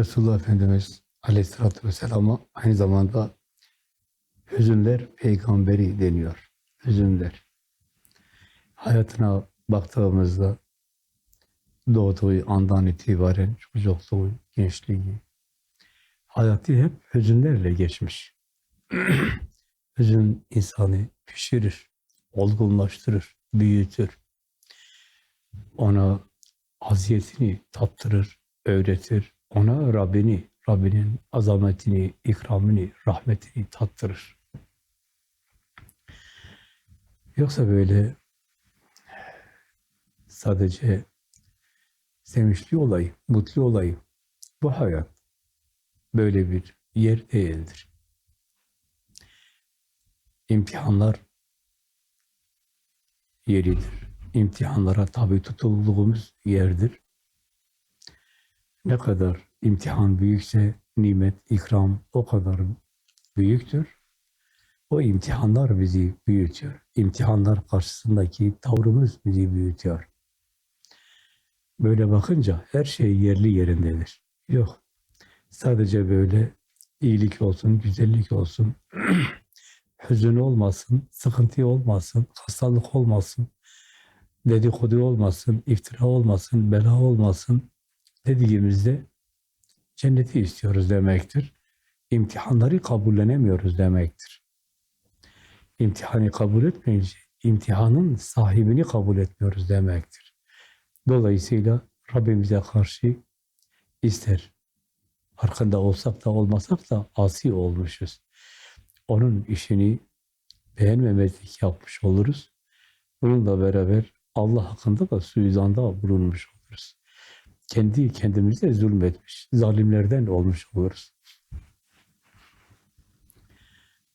Resulullah Efendimiz Aleyhisselatü Vesselam'a aynı zamanda hüzünler peygamberi deniyor. Hüzünler. Hayatına baktığımızda doğduğu andan itibaren çocukluğu, gençliği, hayatı hep hüzünlerle geçmiş. Hüzün insanı pişirir, olgunlaştırır, büyütür. Ona aziyetini tattırır, öğretir. Ona Rabbini, Rabbinin azametini, ikramını, rahmetini tattırır. Yoksa böyle sadece sevinçli olayım, mutlu olayım. Bu hayat böyle bir yer değildir. İmtihanlar yeridir. İmtihanlara tabi tutulduğumuz yerdir. Ne kadar imtihan büyükse nimet, ikram o kadar büyüktür. O imtihanlar bizi büyütüyor. İmtihanlar karşısındaki tavrımız bizi büyütüyor. Böyle bakınca her şey yerli yerindedir. Yok. Sadece böyle iyilik olsun, güzellik olsun, hüzün olmasın, sıkıntı olmasın, hastalık olmasın, dedikodu olmasın, iftira olmasın, bela olmasın dediğimizde cenneti istiyoruz demektir. İmtihanları kabullenemiyoruz demektir. İmtihanı kabul etmeyince imtihanın sahibini kabul etmiyoruz demektir. Dolayısıyla Rabbimize karşı ister farkında olsak da olmasak da asi olmuşuz. Onun işini beğenmemezlik yapmış oluruz. Bununla beraber Allah hakkında da suizanda bulunmuş oluruz. Kendi kendimize zulmetmiş, zalimlerden olmuş oluruz.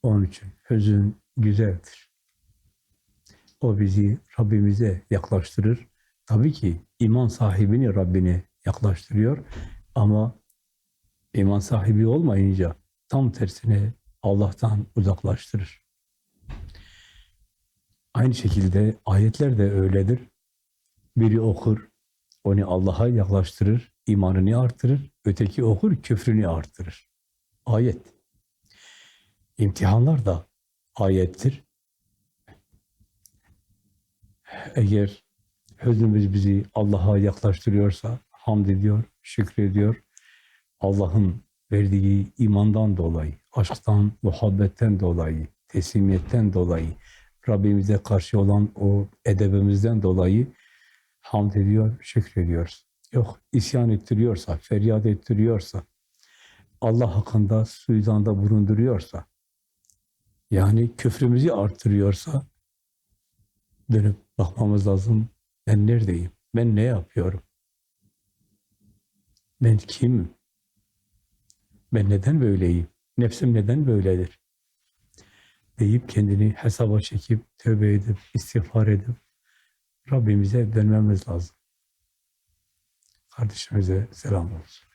Onun için hüzün güzeldir. O bizi Rabbimize yaklaştırır. Tabii ki iman sahibini Rabbine yaklaştırıyor ama iman sahibi olmayınca tam tersine Allah'tan uzaklaştırır. Aynı şekilde ayetler de öyledir. Biri okur, onu Allah'a yaklaştırır, imanını artırır. Öteki okur, küfrünü artırır. Ayet. İmtihanlar da ayettir. Eğer hüznümüz bizi Allah'a yaklaştırıyorsa hamd ediyor, şükrediyor. Allah'ın verdiği imandan dolayı, aşktan, muhabbetten dolayı, teslimiyetten dolayı, Rabbimize karşı olan o edebimizden dolayı hamd ediyor, şükrediyoruz. Yok, isyan ettiriyorsa, feryat ettiriyorsa, Allah hakkında suizanda bulunduruyorsa, yani küfrümüzü artırıyorsa, dönüp bakmamız lazım. Ben neredeyim? Ben ne yapıyorum? Ben kimim? Ben neden böyleyim? Nefsim neden böyledir? Deyip kendini hesaba çekip, tövbe edip, istiğfar edip, Rabbimize dönmemiz lazım. Kardeşimize selam olsun.